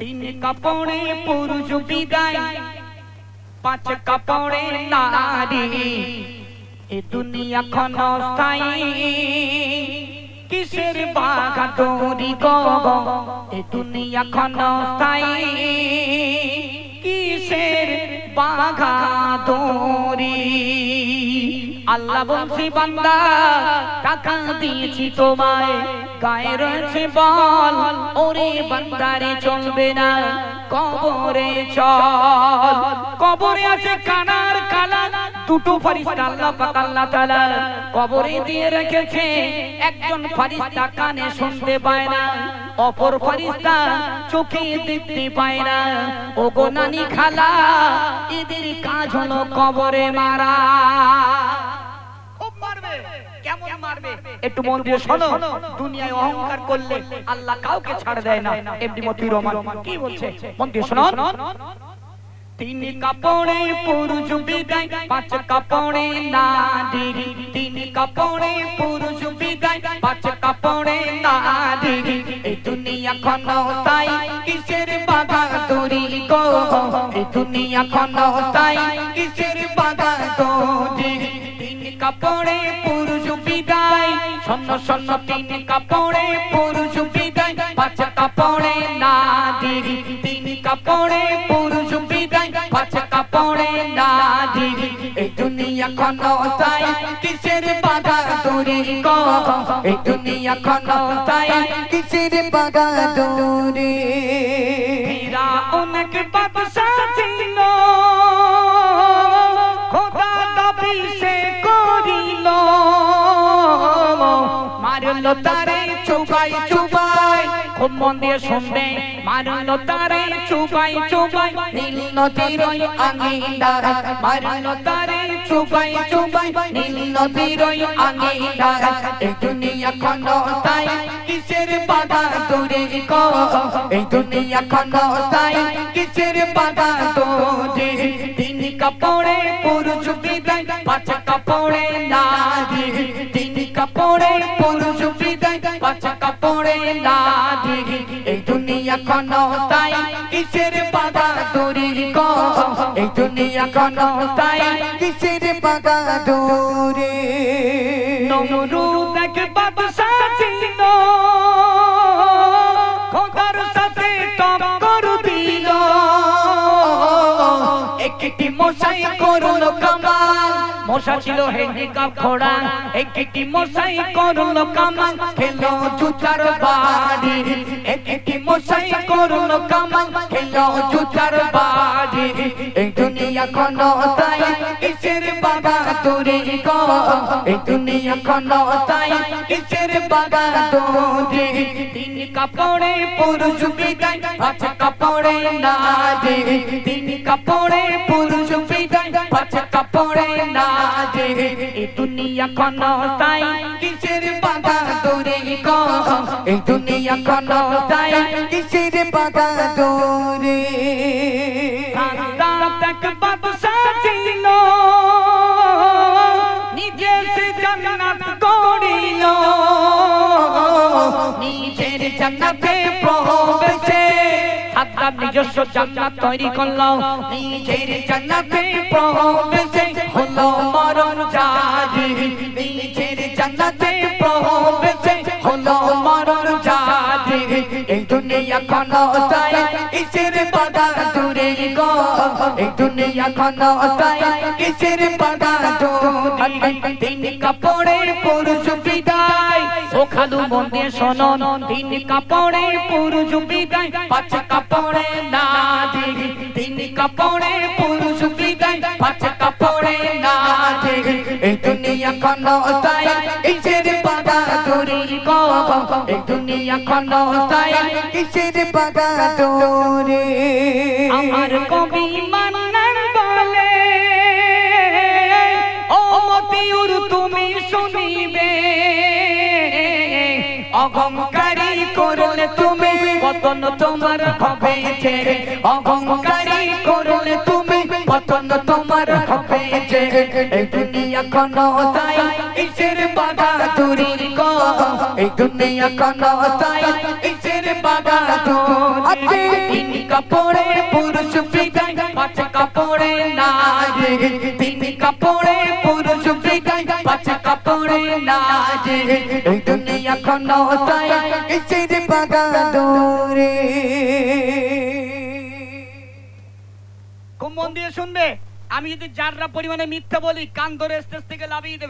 তিন কাপড়ে পুরুষ বিদায়, পাঁচ কাপড়ে নারী। এ দুনিয়া ক্ষণস্থায়ী, কিসের বাগাদরি গো এ দুনিয়া ক্ষণস্থায়ী, কিসের বাগাদরি আল্লাহ বলছি, বান্দা, টাকা দিয়েছি তোমায়। গায়ে রয়েছে বল ওরে বান্দারে চলবে না, কবরে চল। কবরে আছে কানার কালা দুটো ফারিস্তা আল্লাহ পাক, আল্লাহ তাআলা কবরে দিয়ে রেখেছে। একজন ফারিস্তা কানে শুনতে পায় না, অপর ফারিস্তা চোখে দেখতে পায় না। ও গো নানি খালা, এদের কাজ হলো কবরে মারা। একটু মন দিয়ে শোনো। দুনিয়ায় অহংকার করলে আল্লাহ কাউকে ছাড় দেয় না। এমনি মতি রহমান কি বলছে? মন দিয়ে শোনো। তিন কাপড়ে পুরুষ বিদায়, পাঁচ কাপড়ে নারী। তিন কাপড়ে পুরুষ বিদায়, পাঁচ কাপড়ে নারী। এই দুনিয়া ক্ষণস্থাই কিসের বাধা দড়ি গো? এই দুনিয়া ক্ষণস্থাই কিসের বাধা দড়ি তিন কাপড়ে শূন্য শূন্য তিন কাপড়ে পুরুষ বিদায়, পাঁচ কাপড়ে নারী তিন কাপড়ে পুরুষ বিদায়, পাঁচ কাপড়ে নারী এই দুনিয়া ক্ষণস্থাই কিসের বাধা দূরে গো? এই দুনিয়া ক্ষণস্থাই কিসের বাগা দূরে? ফিরা অনেক বাদশা চুবাই চুবাই খুব মন দিয়ে শুনবে চুবাই চুবাই নীল নদীর চুবাই চুবাই নীল নদীর এই দুনিয়া ক্ষণস্থাই কিসের বাধা দূরে গো এই দুনিয়া ক্ষণস্থাই কিসের বাধা দূরে কাপড়ে পুরুষ বিদায়, পাঁচ কাপড়ে নারী। তিন কাপড়ে পুরুষ বিদায়, পাঁচ কাপড়ে নারী। এই দুনিয়া ক্ষণস্থাই কিসের বাধা দূরে এই দুনিয়া ক্ষণস্থাই কিসের বাগা দূরে নমরুদ এক বাদশা ছিল। মশা ছিল হ্যান্ডিক্যাপ ঘোড়া একটি মশাই করল কামাল, খেলো জুতার বাড়ি। একটি মশাই করল কামাল, খেলো জুতার বাড়ি। দুনিয়া ক্ষণস্থাই কিসের বাধা দূরে গো? এই দুনিয়া ক্ষণস্থাই কিসের বাধা দূরে? তিন কাপড়ে পুরুষ বিদায়, পাঁচ কাপড়ে নারী তিন কাপড়ে পুরুষ বিদায় কিসের বাধা দূরে গো? ক্ষণস্থাই কিসের বাগা দূরে? সাদাত বাদশা ছিল নিজে সে জান্নাত গড়িল নিজের জান্নাতে প্রবেশে সাদ্দাম নিজস্ব জান্নাত তৈরি করল। নিজের জান্নাতে প্রবেশে হলো মরণ জারি। নিজের জান্নাতে দুনিয়া ক্ষণস্থাই কিসের বাধা দূরে গো? এই দুনিয়া ক্ষণস্থাই কিসের বাধা দূরে তিন কাপড়ে পুরুষ বিদায়। পাঁচ কাপড়ে নারী তিন কাপড়ে পুরুষ বিদায়। পাঁচ কাপড়ে নারী এই দুনিয়া ক্ষণস্থাই কিসের গো এই দুনিয়া ক্ষণস্থাই কিসের বাগা দূরে আমার কবি মান্নান বলে, ও মতিউর, তুমি শুনিবে। অহংকারী করলে তুমি পতন তোমার হবে যে অহংকারী করলে তুমি পতন তোমার হবে যে এই দুনিয়া ক্ষণস্থাই কিসের বাধা দূরে গো এই দুনিয়া কিসের বাধা দূরে কাপড়ে পুরুষ বিদায়, পাঁচ কাপড়ে তিন কাপড়ে পুরুষ বিদায়, পাঁচ কাপড়ে এই দুনিয়া বাগাদরে খুব মন দিয়ে শুনবে। আমি যদি যাররা পরিমাণে মিথ্যা বলি, কান ধরে স্টেজ থেকে লাভিয়ে